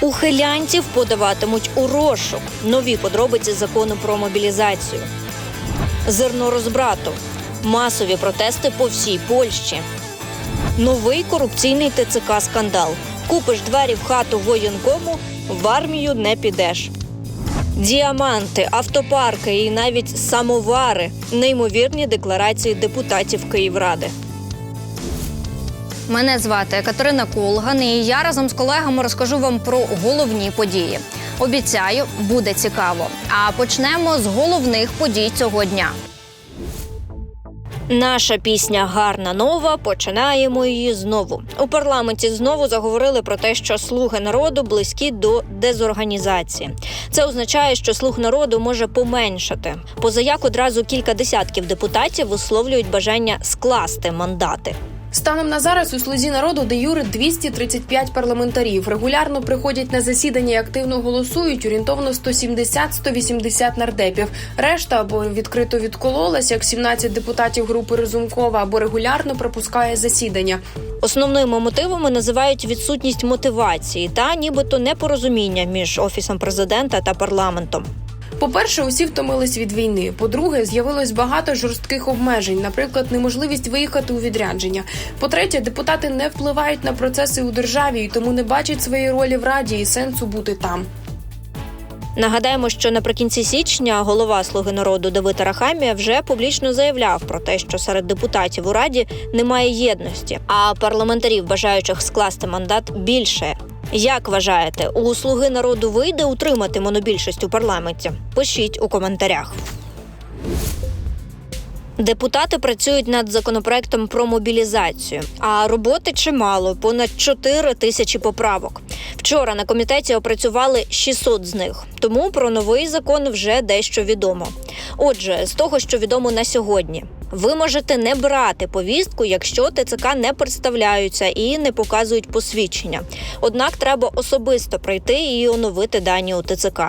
Ухилянців подаватимуть у розшук. Нові подробиці закону про мобілізацію. Зерно розбрату. Масові протести по всій Польщі. Новий корупційний ТЦК скандал. Купиш двері в хату воєнкому, в армію не підеш. Діаманти, автопарки і навіть самовари неймовірні декларації депутатів Київради. Мене звати Катерина Колган, і я разом з колегами розкажу вам про головні події. Обіцяю, буде цікаво. А почнемо з головних подій цього дня. Наша пісня гарна нова. Починаємо її знову. У парламенті знову заговорили про те, що слуги народу близькі до дезорганізації. Це означає, що слуг народу може поменшати. Позаяк одразу кілька десятків депутатів висловлюють бажання скласти мандати. Станом на зараз у слузі народу де юри 235 парламентарів. Регулярно приходять на засідання і активно голосують орієнтовно 170-180 нардепів. Решта або відкрито відкололась, як 17 депутатів групи Разумкова, або регулярно пропускає засідання. Основними мотивами називають відсутність мотивації та нібито непорозуміння між офісом президента та парламентом. По-перше, усі втомились від війни. По-друге, з'явилось багато жорстких обмежень, наприклад, неможливість виїхати у відрядження. По-третє, депутати не впливають на процеси у державі і тому не бачать своєї ролі в раді і сенсу бути там. Нагадаємо, що наприкінці січня голова Слуги народу Давид Арахамія вже публічно заявляв про те, що серед депутатів у раді немає єдності, а парламентарів, бажаючих скласти мандат, більше. Як вважаєте, у слуги народу вийде утримати монобільшість у парламенті? Пишіть у коментарях. Депутати працюють над законопроектом про мобілізацію, а роботи чимало понад 4 тисячі поправок. Вчора на комітеті опрацювали 600 з них, тому про новий закон вже дещо відомо. Отже, з того, що відомо на сьогодні, ви можете не брати повістку, якщо ТЦК не представляються і не показують посвідчення. Однак треба особисто прийти і оновити дані у ТЦК.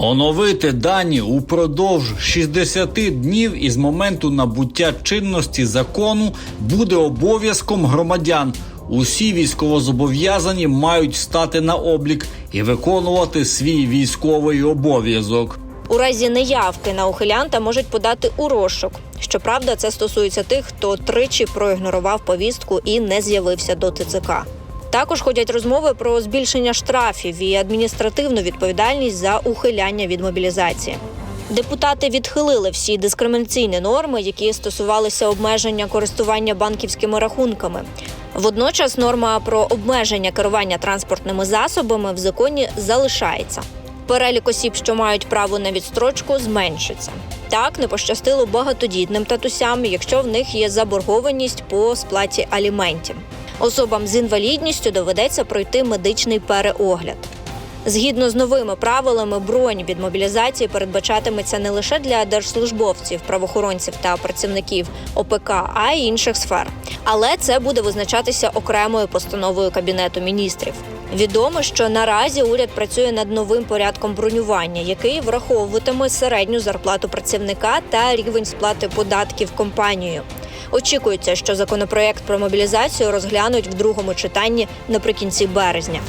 Оновити дані упродовж 60 днів із моменту набуття чинності закону буде обов'язком громадян. Усі військовозобов'язані мають стати на облік і виконувати свій військовий обов'язок. У разі неявки на ухилянта можуть подати у розшук. Щоправда, це стосується тих, хто тричі проігнорував повістку і не з'явився до ТЦК. Також ходять розмови про збільшення штрафів і адміністративну відповідальність за ухиляння від мобілізації. Депутати відхилили всі дискримінаційні норми, які стосувалися обмеження користування банківськими рахунками. Водночас норма про обмеження керування транспортними засобами в законі залишається. Перелік осіб, що мають право на відстрочку, зменшиться. Так не пощастило багатодітним татусям, якщо в них є заборгованість по сплаті аліментів. Особам з інвалідністю доведеться пройти медичний переогляд. Згідно з новими правилами, бронь від мобілізації передбачатиметься не лише для держслужбовців, правоохоронців та працівників ОПК, а й інших сфер. Але це буде визначатися окремою постановою кабінету міністрів. Відомо, що наразі уряд працює над новим порядком бронювання, який враховуватиме середню зарплату працівника та рівень сплати податків компанією. Очікується, що законопроєкт про мобілізацію розглянуть в другому читанні наприкінці березня.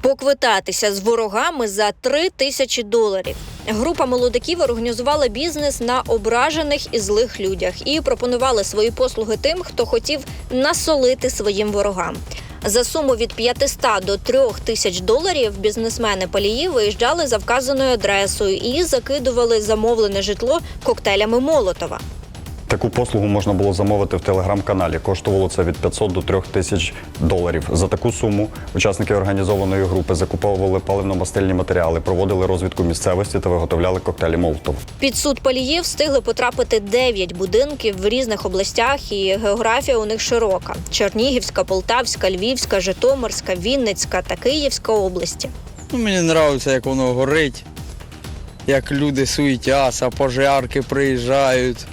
Поквитатися з ворогами за три тисячі доларів. Група молодиків організувала бізнес на ображених і злих людях і пропонували свої послуги тим, хто хотів насолити своїм ворогам. За суму від 500 до 3 тисяч доларів бізнесмени палії виїжджали за вказаною адресою і закидували замовлене житло коктейлями Молотова. Таку послугу можна було замовити в телеграм-каналі. Коштувало це від 500 до 3 тисяч доларів. За таку суму учасники організованої групи закуповували паливно-мастильні матеріали, проводили розвідку місцевості та виготовляли коктейлі Молотов. Під суд паліїв встигли потрапити 9 будинків в різних областях, і географія у них широка: Чернігівська, Полтавська, Львівська, Житомирська, Вінницька та Київська області. Ну, мені подобається, як воно горить, як люди суетяться, пожарки приїжджають.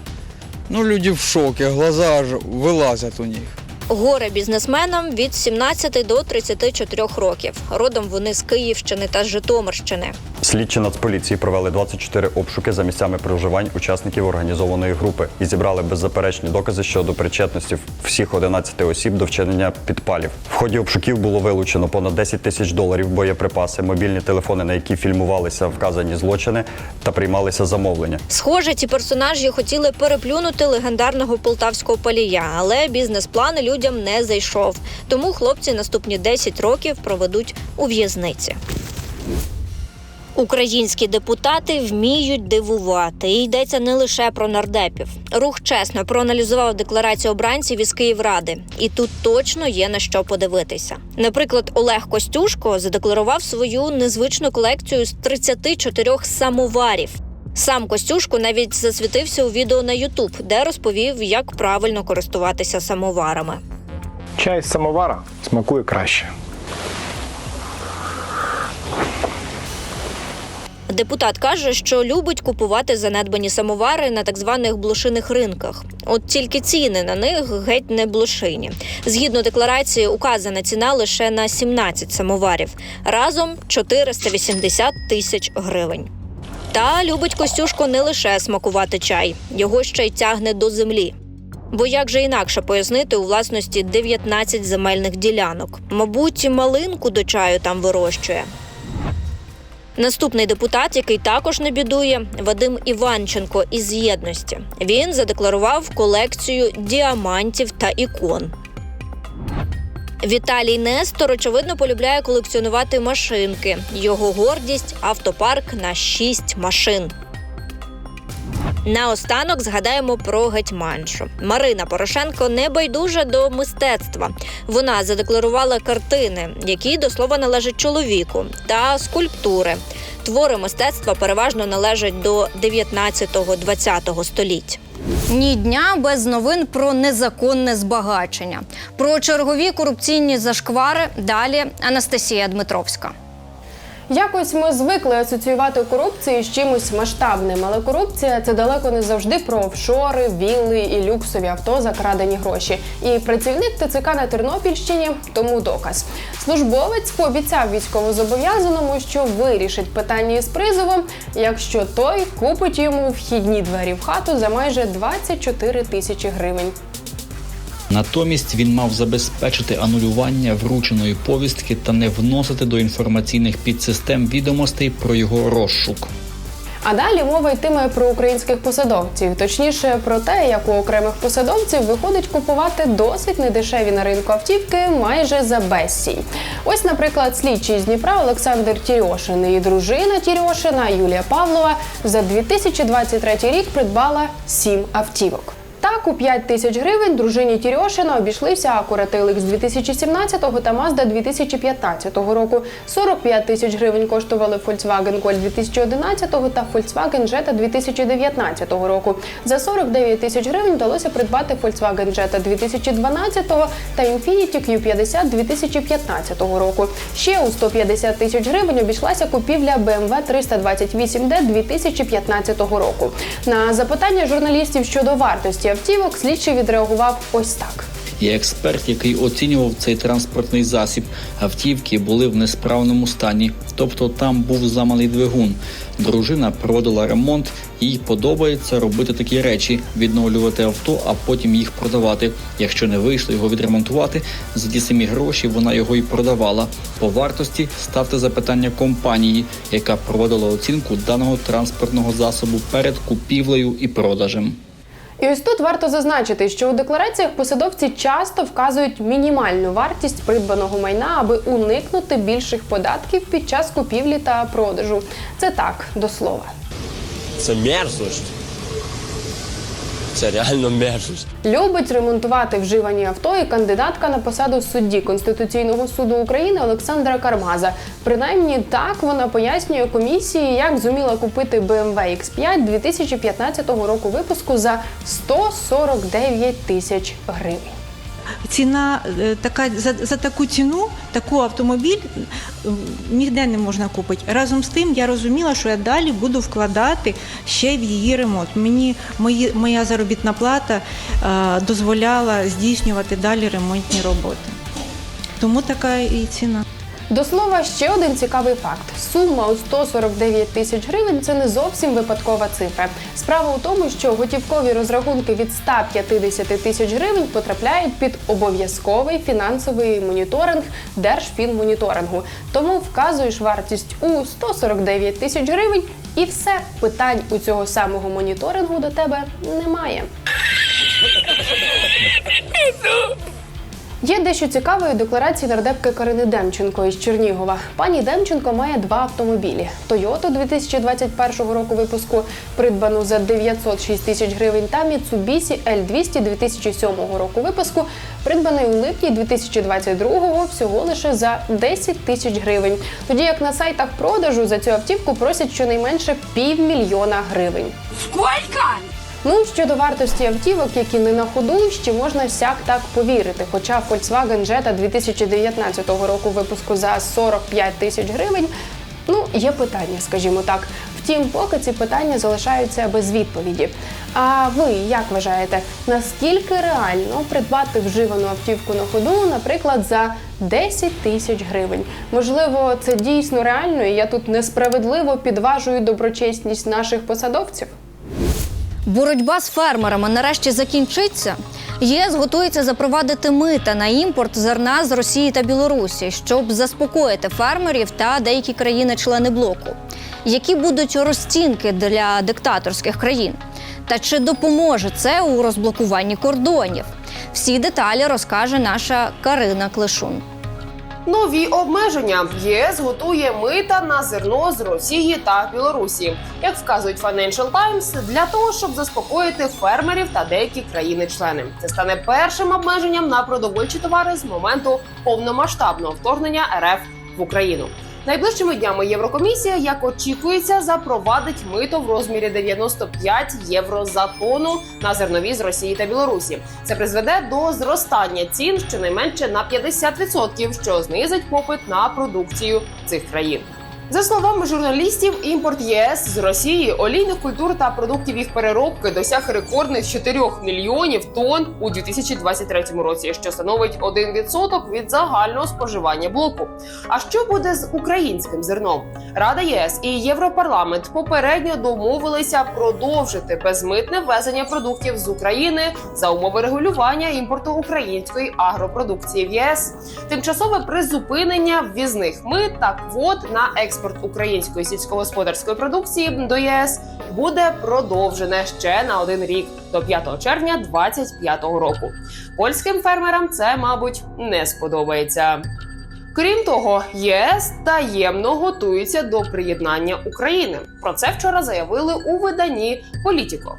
Ну, люди в шоке, глаза аж вилазять у них. Горе бізнесменам від 17 до 34 років. Родом вони з Київщини та Житомирщини. Слідчі Нацполіції провели 24 обшуки за місцями проживань учасників організованої групи і зібрали беззаперечні докази щодо причетності всіх 11 осіб до вчинення підпалів. В ході обшуків було вилучено понад 10 тисяч доларів, боєприпаси, мобільні телефони, на які фільмувалися вказані злочини та приймалися замовлення. Схоже, ці персонажі хотіли переплюнути легендарного полтавського палія, але бізнес-план людям не зайшов. Тому хлопці наступні 10 років проведуть у в'язниці. Українські депутати вміють дивувати. І йдеться не лише про нардепів. Рух чесно проаналізував декларацію обранців із Київради, і тут точно є на що подивитися. Наприклад, Олег Костюшко задекларував свою незвичну колекцію з 34 самоварів. Сам Костюшко навіть засвітився у відео на Ютуб, де розповів, як правильно користуватися самоварами. Чай з самовара смакує краще. Депутат каже, що любить купувати занедбані самовари на так званих блошиних ринках. От тільки ціни на них геть не блошині. Згідно декларації, указана ціна лише на 17 самоварів. Разом 480 тисяч гривень. Та любить Костюшко не лише смакувати чай, його ще й тягне до землі. Бо як же інакше пояснити у власності 19 земельних ділянок? Мабуть, малинку до чаю там вирощує. Наступний депутат, який також не бідує, Вадим Іванченко із єдності. Він задекларував колекцію діамантів та ікон. Віталій Нестор, очевидно, полюбляє колекціонувати машинки. Його гордість автопарк на 6 машин. Наостанок згадаємо про гетьманшу. Марина Порошенко не байдужа до мистецтва. Вона задекларувала картини, які до слова належать чоловіку, та скульптури. Твори мистецтва переважно належать до 19-20 століть. Ні дня без новин про незаконне збагачення, про чергові корупційні зашквари. Далі Анастасія Дмитровська. Якось ми звикли асоціювати корупцію з чимось масштабним, але корупція це далеко не завжди про офшори, вілли і люксові авто за крадені гроші. І працівник ТЦК на Тернопільщині тому доказ. Службовець пообіцяв військовозобов'язаному, що вирішить питання із призовом, якщо той купить йому вхідні двері в хату за майже 24 тисячі гривень. Натомість він мав забезпечити анулювання врученої повістки та не вносити до інформаційних підсистем відомостей про його розшук. А далі мова йтиме про українських посадовців, точніше про те, як у окремих посадовців виходить купувати досить недешеві на ринку автівки майже за безцінь. Ось, наприклад, слідчий з Дніпра Олександр Тірьошин і дружина Тірьошина Юлія Павлова за 2023 рік придбала сім автівок. Так, у 5 тисяч гривень дружині Тірьошина обійшлися Acura TLX 2017 та Mazda 2015 року. 45 тисяч гривень коштували Volkswagen Golf 2011 та Volkswagen Jetta 2019 року. За 49 тисяч гривень вдалося придбати Volkswagen Jetta 2012 та Infiniti Q50 2015 року. Ще у 150 тисяч гривень обійшлася купівля BMW 328D 2015 року. На запитання журналістів щодо вартості автівок слідчий відреагував ось так. І експерт, який оцінював цей транспортний засіб, автівки були в несправному стані, тобто там був замалий двигун. Дружина проводила ремонт, їй подобається робити такі речі: відновлювати авто, а потім їх продавати. Якщо не вийшло його відремонтувати, за ті самі гроші вона його і продавала. По вартості ставте запитання компанії, яка проводила оцінку даного транспортного засобу перед купівлею і продажем. І ось тут варто зазначити, що у деклараціях посадовці часто вказують мінімальну вартість придбаного майна, аби уникнути більших податків під час купівлі та продажу. Це так до слова. Це мерзость. Це реально мерзость. Любить ремонтувати вживані авто і кандидатка на посаду судді Конституційного суду України Олександра Кармаза. Принаймні так вона пояснює комісії, як зуміла купити BMW X5 2015 року випуску за 149 тисяч гривень. Ціна е, така за, за таку ціну, таку автомобіль ніде не можна купити. Разом з тим я розуміла, що я далі буду вкладати ще в її ремонт. Мені мої, моя заробітна плата е, дозволяла здійснювати далі ремонтні роботи. Тому така і ціна. До слова, ще один цікавий факт: сума у 149 тисяч гривень це не зовсім випадкова цифра. Справа у тому, що готівкові розрахунки від 150 тисяч гривень потрапляють під обов'язковий фінансовий моніторинг Держфінмоніторингу. Тому вказуєш вартість у 149 тисяч гривень, і все питань у цього самого моніторингу до тебе немає. Є дещо цікаве у декларації нардепки Карини Демченко із Чернігова. Пані Демченко має два автомобілі: Toyota 2021 року випуску, придбану за 906 тисяч гривень, та Mitsubishi L200 2007 року випуску, придбаний у липні 2022 всього лише за 10 тисяч гривень. Тоді як на сайтах продажу за цю автівку просять щонайменше півмільйона гривень. Ну щодо вартості автівок, які не на ходу, ще можна сяк так повірити. Хоча Volkswagen Jetta 2019 року випуску за 45 тисяч гривень. Ну, є питання, скажімо так. Втім, поки ці питання залишаються без відповіді. А ви як вважаєте, наскільки реально придбати вживану автівку на ходу, наприклад, за 10 тисяч гривень? Можливо, це дійсно реально, і я тут несправедливо підважую доброчесність наших посадовців? Боротьба з фермерами нарешті закінчиться. ЄС готується запровадити мита на імпорт зерна з Росії та Білорусі, щоб заспокоїти фермерів та деякі країни-члени блоку. Які будуть розцінки для диктаторських країн? Та чи допоможе це у розблокуванні кордонів? Всі деталі розкаже наша Карина Клишун. Нові обмеження ЄС готує мита на зерно з Росії та Білорусі, як вказують Financial Times, для того, щоб заспокоїти фермерів та деякі країни-члени. Це стане першим обмеженням на продовольчі товари з моменту повномасштабного вторгнення РФ в Україну. Найближчими днями Єврокомісія, як очікується, запровадить мито в розмірі 95 євро за тонну на зернові з Росії та Білорусі. Це призведе до зростання цін щонайменше на 50%, що знизить попит на продукцію цих країн. За словами журналістів, імпорт ЄС з Росії олійних культур та продуктів їх переробки досяг рекордних 4 мільйонів тонн у 2023 році, що становить 1% від загального споживання блоку. А що буде з українським зерном? Рада ЄС і Європарламент попередньо домовилися продовжити безмитне ввезення продуктів з України за умови регулювання імпорту української агропродукції в ЄС. Тимчасове призупинення ввізних мит та квот на експорт української сільськогосподарської продукції до ЄС буде продовжене ще на один рік до 5 червня 2025 року. Польським фермерам це, мабуть, не сподобається. Крім того, ЄС таємно готується до приєднання України. Про це вчора заявили у виданні Політіко.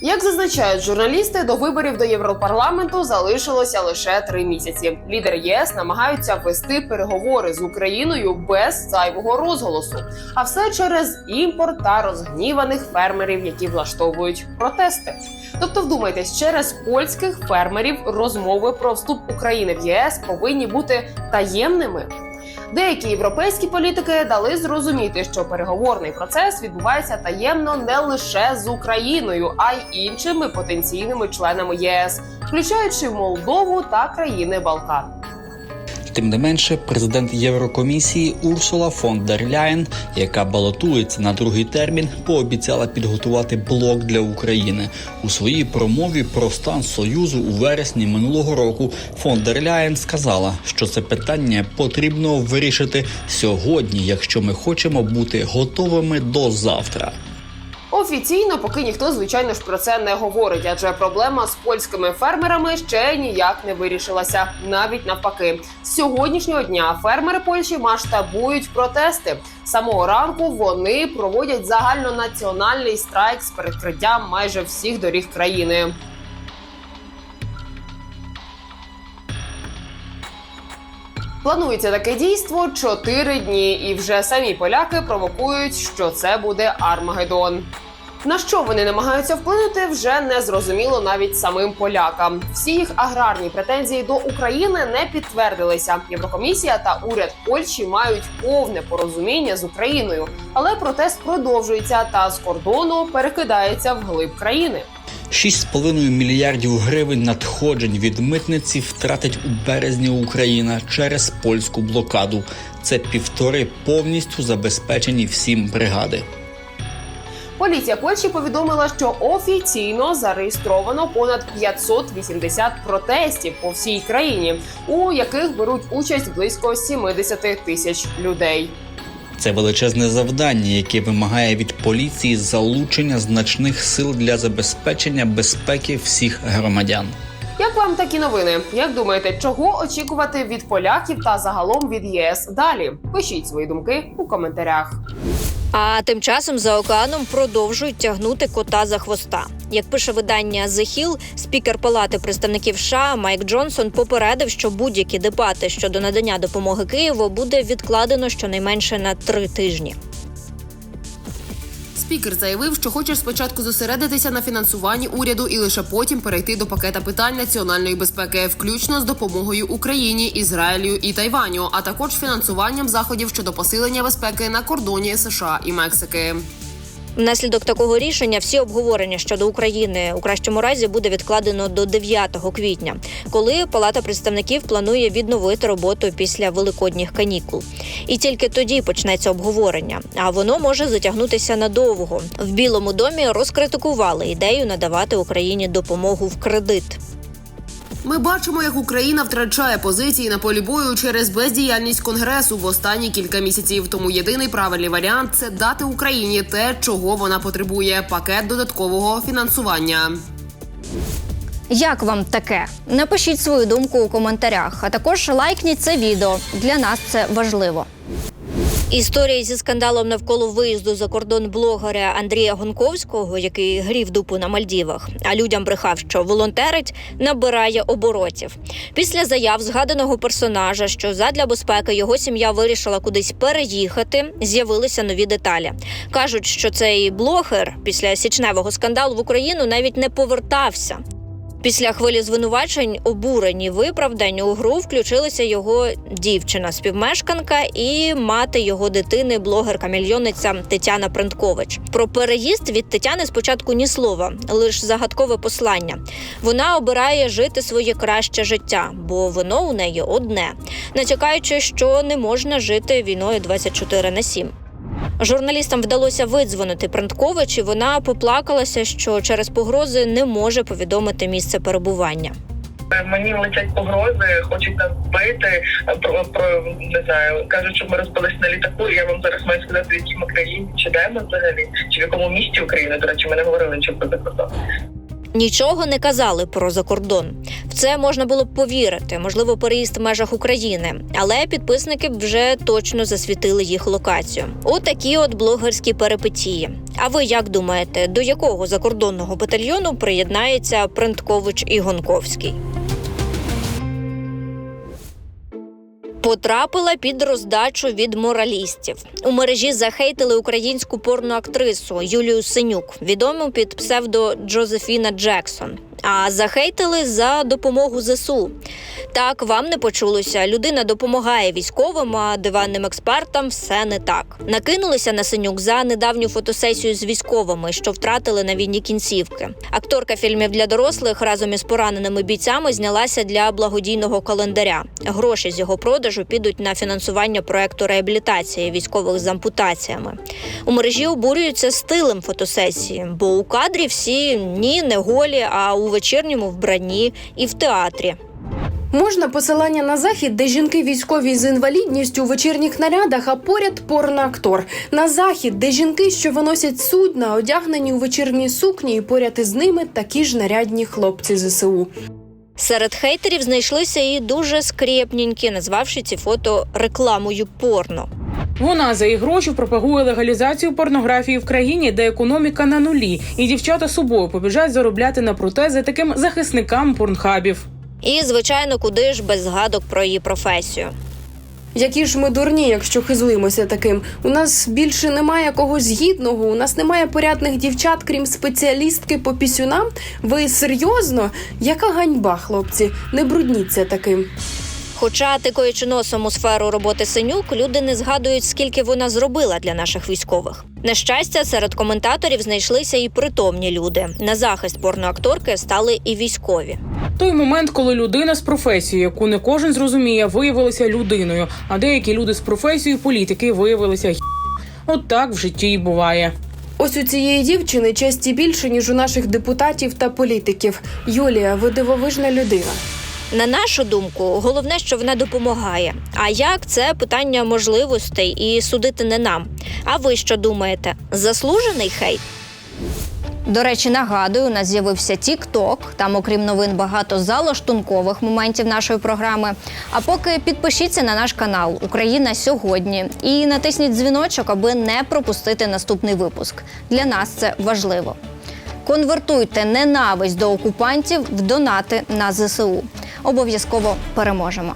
Як зазначають журналісти, до виборів до Європарламенту залишилося лише три місяці. Лідер ЄС намагаються вести переговори з Україною без зайвого розголосу, а все через імпорт та розгніваних фермерів, які влаштовують протести. Тобто, вдумайтесь, через польських фермерів розмови про вступ України в ЄС повинні бути таємними. Деякі європейські політики дали зрозуміти, що переговорний процес відбувається таємно не лише з Україною, а й іншими потенційними членами ЄС, включаючи Молдову та країни Балкан. Тим не менше, президент Єврокомісії Урсула фон дер Ляєн, яка балотується на другий термін, пообіцяла підготувати блок для України у своїй промові про стан союзу у вересні минулого року. Фон дер Ляєн сказала, що це питання потрібно вирішити сьогодні, якщо ми хочемо бути готовими до завтра. Офіційно, поки ніхто, звичайно ж, про це не говорить, адже проблема з польськими фермерами ще ніяк не вирішилася. Навіть навпаки, з сьогоднішнього дня фермери Польщі масштабують протести. Самого ранку вони проводять загальнонаціональний страйк з перекриттям майже всіх доріг країни. Планується таке дійство 4 дні, і вже самі поляки провокують, що це буде Армагеддон. На що вони намагаються вплинути, вже не зрозуміло навіть самим полякам. Всі їх аграрні претензії до України не підтвердилися. Єврокомісія та уряд Польщі мають повне порозуміння з Україною, але протест продовжується та з кордону перекидається в глиб країни. 6,5 мільярдів гривень надходжень від митниці втратить у березні Україна через польську блокаду. Це півтори повністю забезпечені всім бригади. Поліція Польщі повідомила, що офіційно зареєстровано понад 580 протестів по всій країні, у яких беруть участь близько 70 тисяч людей. Це величезне завдання, яке вимагає від поліції залучення значних сил для забезпечення безпеки всіх громадян. Як вам такі новини? Як думаєте, чого очікувати від поляків та загалом від ЄС далі? Пишіть свої думки у коментарях. А тим часом за океаном продовжують тягнути кота за хвоста. Як пише видання The Hill, спікер Палати представників США Майк Джонсон попередив, що будь-які дебати щодо надання допомоги Києву буде відкладено щонайменше на три тижні. Спікер заявив, що хоче спочатку зосередитися на фінансуванні уряду і лише потім перейти до пакета питань національної безпеки, включно з допомогою Україні, Ізраїлю і Тайваню, а також фінансуванням заходів щодо посилення безпеки на кордоні США і Мексики. Внаслідок такого рішення всі обговорення щодо України у кращому разі буде відкладено до 9 квітня, коли Палата представників планує відновити роботу після великодніх канікул. І тільки тоді почнеться обговорення. А воно може затягнутися надовго. В Білому домі розкритикували ідею надавати Україні допомогу в кредит. Ми бачимо, як Україна втрачає позиції на полі бою через бездіяльність конгресу в останні кілька місяців. Тому єдиний правильний варіант це дати Україні те, чого вона потребує пакет додаткового фінансування. Як вам таке? Напишіть свою думку у коментарях, а також лайкніть це відео. Для нас це важливо. Історія зі скандалом навколо виїзду за кордон блогера Андрія Гонковського, який грів дупу на Мальдівах, а людям брехав, що волонтерить, набирає оборотів. Після заяв згаданого персонажа, що задля безпеки його сім'я вирішила кудись переїхати, з'явилися нові деталі. кажуть, що цей блогер після січневого скандалу в Україну навіть не повертався. Після хвилі звинувачень, обурені виправдань у гру включилися його дівчина, співмешканка і мати його дитини, блогерка-мільйонниця Тетяна Принткович. Про переїзд від Тетяни спочатку ні слова, лише загадкове послання. Вона обирає жити своє краще життя, бо воно у неї одне, натякаючи, що не можна жити війною 24 на 7. Журналістам вдалося видзвонити Пранткович, і вона поплакалася, що через погрози не може повідомити місце перебування. Мені летять погрози, хочуть нас вбити. Про, про не знаю, кажуть, що ми розбилися на літаку. і Я вам зараз маю сказати, в якій ми країні чи де ми взагалі, чи в якому місті України. До речі, ми не говорили нічого про закордон. Нічого не казали про закордон. В це можна було б повірити, можливо, переїзд в межах України, але підписники вже точно засвітили їх локацію. Отакі от блогерські перипетії. А ви як думаєте, до якого закордонного батальйону приєднається Принткович і Гонковський? Потрапила під роздачу від моралістів. У мережі захейтили українську порноактрису Юлію Синюк, відому під псевдо Джозефіна Джексон. А захейтили за допомогу ЗСУ. Так вам не почулося. Людина допомагає військовим, а диванним експертам все не так. Накинулися на синюк за недавню фотосесію з військовими, що втратили на війні кінцівки. Акторка фільмів для дорослих разом із пораненими бійцями знялася для благодійного календаря. Гроші з його продажу підуть на фінансування проекту реабілітації військових з ампутаціями. У мережі обурюються стилем фотосесії, бо у кадрі всі ні, не голі, а у вечірньому вбранні і в театрі. Можна посилання на захід, де жінки військові з інвалідністю у вечірніх нарядах, а поряд порноактор. На захід, де жінки, що виносять судна, одягнені у вечірні сукні, і поряд із ними такі ж нарядні хлопці ЗСУ. Серед хейтерів знайшлися і дуже скрєпненькі, назвавши ці фото рекламою порно. Вона за їх гроші пропагує легалізацію порнографії в країні, де економіка на нулі, і дівчата собою побіжать заробляти на протези таким захисникам порнхабів. І, звичайно, куди ж без згадок про її професію. Які ж ми дурні, якщо хизуємося таким. У нас більше немає когось гідного, у нас немає порядних дівчат, крім спеціалістки по пісюнам. Ви серйозно? Яка ганьба, хлопці? Не брудніться таким. Хоча тикаючи носом у сферу роботи синюк, люди не згадують, скільки вона зробила для наших військових. На щастя, серед коментаторів знайшлися і притомні люди. На захист порноакторки стали і військові. Той момент, коли людина з професією, яку не кожен зрозуміє, виявилася людиною, а деякі люди з професією політики виявилися й**. От так в житті і буває. Ось у цієї дівчини честі більше, ніж у наших депутатів та політиків. Юлія, ви дивовижна людина. На нашу думку, головне, що вона допомагає. А як це питання можливостей і судити не нам. А ви що думаєте? Заслужений хейт? До речі, нагадую, у нас з'явився TikTok. Там, окрім новин, багато залаштункових моментів нашої програми. А поки підпишіться на наш канал Україна сьогодні і натисніть дзвіночок, аби не пропустити наступний випуск. Для нас це важливо. Конвертуйте ненависть до окупантів в донати на ЗСУ. Обов'язково переможемо.